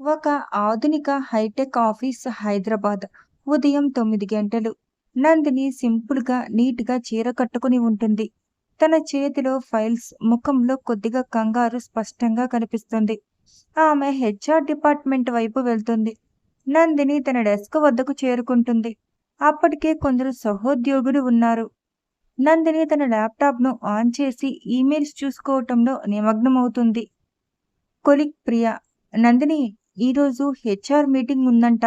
ఒక ఆధునిక hitech office Hyderabad. ఉదయం తొమ్మిది గంటలు. నందిని సింపుల్‌గా, నీట్‌గా చీర కట్టుకుని ఉంటుంది. తన చేతిలో ఫైల్స్, ముఖంలో కొద్దిగా కంగారు స్పష్టంగా కనిపిస్తుంది. ఆమె హెచ్ఆర్ డిపార్ట్‌మెంట్ వైపు వెళ్తుంది. నందిని తన డెస్క్ వద్దకు చేరుకుంటుంది. అప్పటికే కొందరు సహోద్యోగులు ఉన్నారు. నందిని తన ల్యాప్‌టాప్‌ను ఆన్ చేసి ఈమెయిల్స్ చూసుకోవటంలో నిమగ్నమవుతుంది. కొలిక్ ప్రియ. నందిని ఈరోజు హెచ్ఆర్ మీటింగ్ ఉందంట.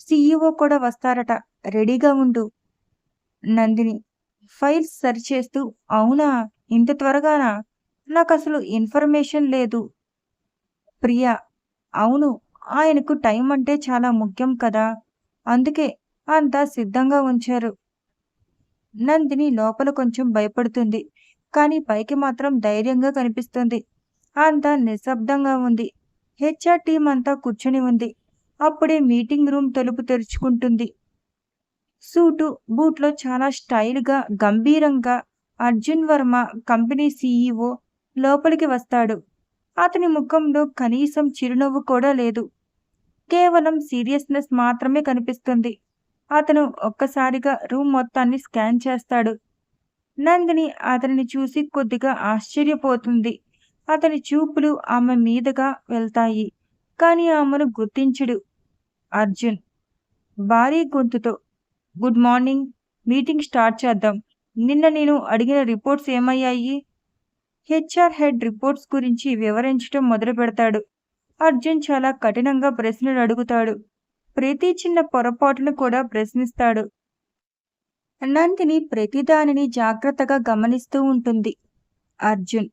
సీఈఓ కూడా వస్తారట. రెడీగా ఉండు. నందిని ఫైల్స్ సరిచేస్తూ అవునా ఇంత త్వరగానా? అసలు ఇన్ఫర్మేషన్ లేదు. ప్రియా అవును. ఆయనకు టైం అంటే చాలా ముఖ్యం కదా! అందుకే అంతా సిద్ధంగా ఉంచారు. నందిని లోపల కొంచెం భయపడుతుంది. కానీ పైకి మాత్రం ధైర్యంగా కనిపిస్తుంది. అంతా నిశ్శబ్దంగా ఉంది. హెచ్ఆర్ టీం అంతా కూర్చొని ఉంది. అప్పుడే మీటింగ్ రూమ్ తలుపు తెరుచుకుంటుంది. సూటు, బూట్లో చాలా స్టైల్‌గా, గంభీరంగా అర్జున్ వర్మ కంపెనీ సీఈఓ లోపలికి వస్తాడు. అతని ముఖంలో కనీసం చిరునవ్వు కూడా లేదు. కేవలం సీరియస్‌నెస్ మాత్రమే కనిపిస్తుంది. అతను ఒక్కసారిగా రూమ్ మొత్తాన్ని స్కాన్ చేస్తాడు. నందిని అతనిని చూసి కొద్దిగా ఆశ్చర్యపోతుంది. అతని చూపులు ఆమె మీదుగా వెళ్తాయి. కానీ ఆమెను గుర్తించడు. అర్జున్ భారీ గొంతుతో గుడ్ మార్నింగ్. మీటింగ్ స్టార్ట్ చేద్దాం. నిన్న నేను అడిగిన రిపోర్ట్స్ ఏమయ్యాయి? హెచ్ఆర్ హెడ్ రిపోర్ట్స్ గురించి వివరించటం మొదలుపెడతాడు. అర్జున్ చాలా కఠినంగా ప్రశ్నలు అడుగుతాడు. ప్రతి చిన్న పొరపాటును కూడా ప్రశ్నిస్తాడు. నందిని ప్రతిదానిని జాగ్రత్తగా గమనిస్తూ ఉంటుంది. అర్జున్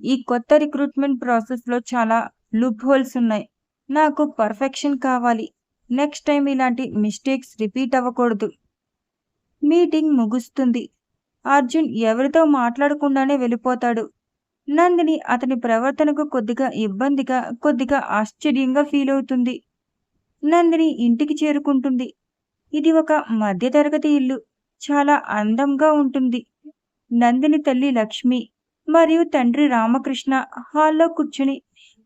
ఈ కొత్త రిక్రూట్మెంట్ ప్రాసెస్‌లో చాలా లూప్ హోల్స్ ఉన్నాయి. నాకు పర్ఫెక్షన్ కావాలి. నెక్స్ట్ టైం ఇలాంటి మిస్టేక్స్ రిపీట్ అవ్వకూడదు. మీటింగ్ ముగుస్తుంది. అర్జున్ ఎవరితో మాట్లాడకుండానే వెళ్ళిపోతాడు. నందిని అతని ప్రవర్తనకు కొద్దిగా ఇబ్బందిగా, కొద్దిగా ఆశ్చర్యంగా ఫీల్ అవుతుంది నందిని ఇంటికి చేరుకుంటుంది. ఇది ఒక మధ్యతరగతి ఇల్లు. చాలా అందంగా ఉంటుంది. నందిని తల్లి లక్ష్మి మరియు తండ్రి రామకృష్ణ హాల్‌లో కూర్చుని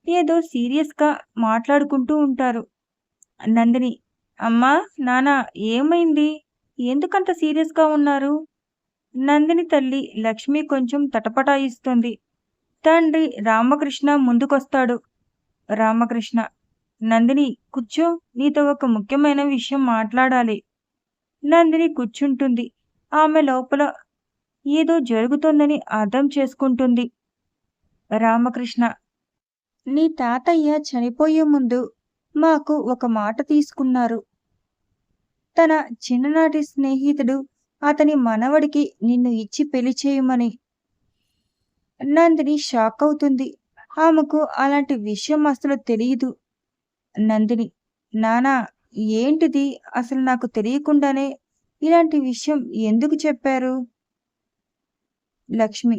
ఏదో సీరియస్‌గా మాట్లాడుకుంటూ ఉంటారు. నందిని అమ్మా, నాన్న ఏమైంది? ఎందుకంత సీరియస్‌గా ఉన్నారు? నందిని తల్లి లక్ష్మి కొంచెం తటపటాయిస్తుంది. తండ్రి రామకృష్ణ ముందుకొస్తాడు. రామకృష్ణ నందిని కూర్చో. నీతో ఒక ముఖ్యమైన విషయం మాట్లాడాలి. నందిని కూర్చుంటుంది. ఆమె లోపల ఏదో జరుగుతోందని అర్థం చేసుకుంటుంది. రామకృష్ణ నీ తాతయ్య చనిపోయే ముందు మాకు ఒక మాట తీసుకున్నారు. తన చిన్ననాటి స్నేహితుడు అతని మనవడికి నిన్ను ఇచ్చి పెళ్ళి చేయమని. నందిని షాక్ అవుతుంది. ఆమెకు అలాంటి విషయం అసలు తెలియదు నందిని నానా ఏంటిది? అసలు నాకు తెలియకుండానే ఇలాంటి విషయం ఎందుకు చెప్పారు? లక్ష్మి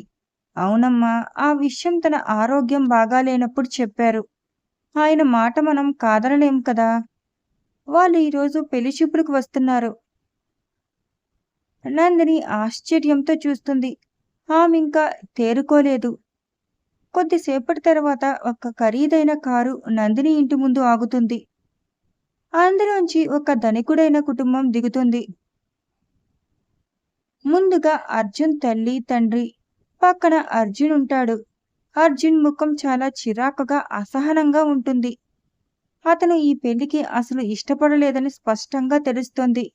అవునమ్మా. ఆ విషయం తన ఆరోగ్యం బాగాలేనప్పుడు చెప్పారు. ఆయన మాట మనం కాదనలేం కదా! వాళ్ళు ఈరోజు పెళ్ళి చూపులకు వస్తున్నారు. నందిని ఆశ్చర్యంతో చూస్తుంది. ఆమింకా తేరుకోలేదు. కొద్దిసేపటి తర్వాత ఒక ఖరీదైన కారు నందిని ఇంటి ముందు ఆగుతుంది. అందులోంచి ఒక ధనికుడైన కుటుంబం దిగుతుంది. ముందుగా అర్జున్ తల్లి, తండ్రి. పక్కన అర్జున్ ఉంటాడు. అర్జున్ ముఖం చాలా చిరాకుగా, అసహనంగా ఉంటుంది. అతను ఈ పెళ్ళికి అసలు ఇష్టపడలేదని స్పష్టంగా తెలుస్తోంది.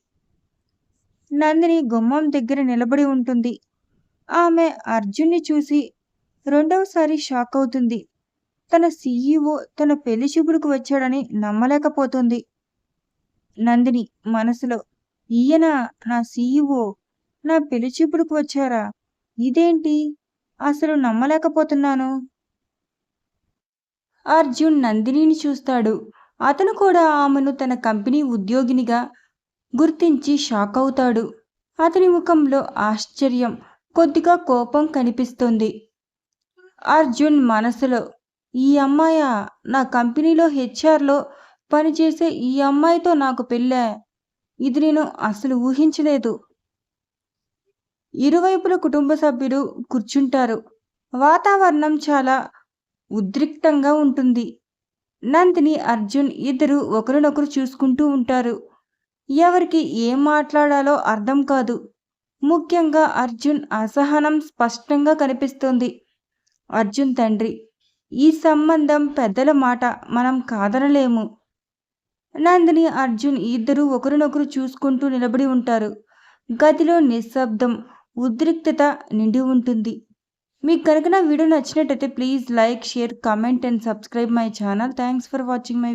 నందిని గుమ్మం దగ్గర నిలబడి ఉంటుంది. ఆమె అర్జున్‌ని చూసి రెండవసారి షాక్ అవుతుంది. తన సీఈఓ తన పెళ్ళి చూపులకు వచ్చాడని నమ్మలేకపోతుంది. నందిని మనసులో ఈయన నా సీఈఓ నా పెళ్ళి చూపులకు వచ్చారా? ఇదేంటి? అసలు నమ్మలేకపోతున్నాను. అర్జున్ నందినిని చూస్తాడు. అతను కూడా ఆమెను తన కంపెనీ ఉద్యోగినిగా గుర్తించి షాక్ అవుతాడు. అతని ముఖంలో ఆశ్చర్యం, కొద్దిగా కోపం కనిపిస్తుంది. అర్జున్ మనసులో ఈ అమ్మాయి నా కంపెనీలో హెచ్ఆర్‌లో పనిచేసే ఈ అమ్మాయితో నాకు పెళ్ళా? ఇది నేను అసలు ఊహించలేదు. ఇరువైపుల కుటుంబ సభ్యులు కూర్చుంటారు. వాతావరణం చాలా ఉద్రిక్తంగా ఉంటుంది. నందిని అర్జున్ ఇద్దరు ఒకరినొకరు చూసుకుంటూ ఉంటారు. ఎవరికి ఏం మాట్లాడాలో అర్థం కాదు. ముఖ్యంగా అర్జున్ అసహనం స్పష్టంగా కనిపిస్తుంది. అర్జున్ తండ్రి ఈ సంబంధం పెద్దల మాట మనం కాదనలేము. నందిని అర్జున్ ఇద్దరు ఒకరినొకరు చూసుకుంటూ నిలబడి ఉంటారు. గదిలో నిశ్శబ్దం ఉద్రిక్తత నిండి ఉంటుంది. మీకు కనుక నా వీడియో నచ్చినట్టయితే please like share comment and subscribe my channel. Thanks for watching my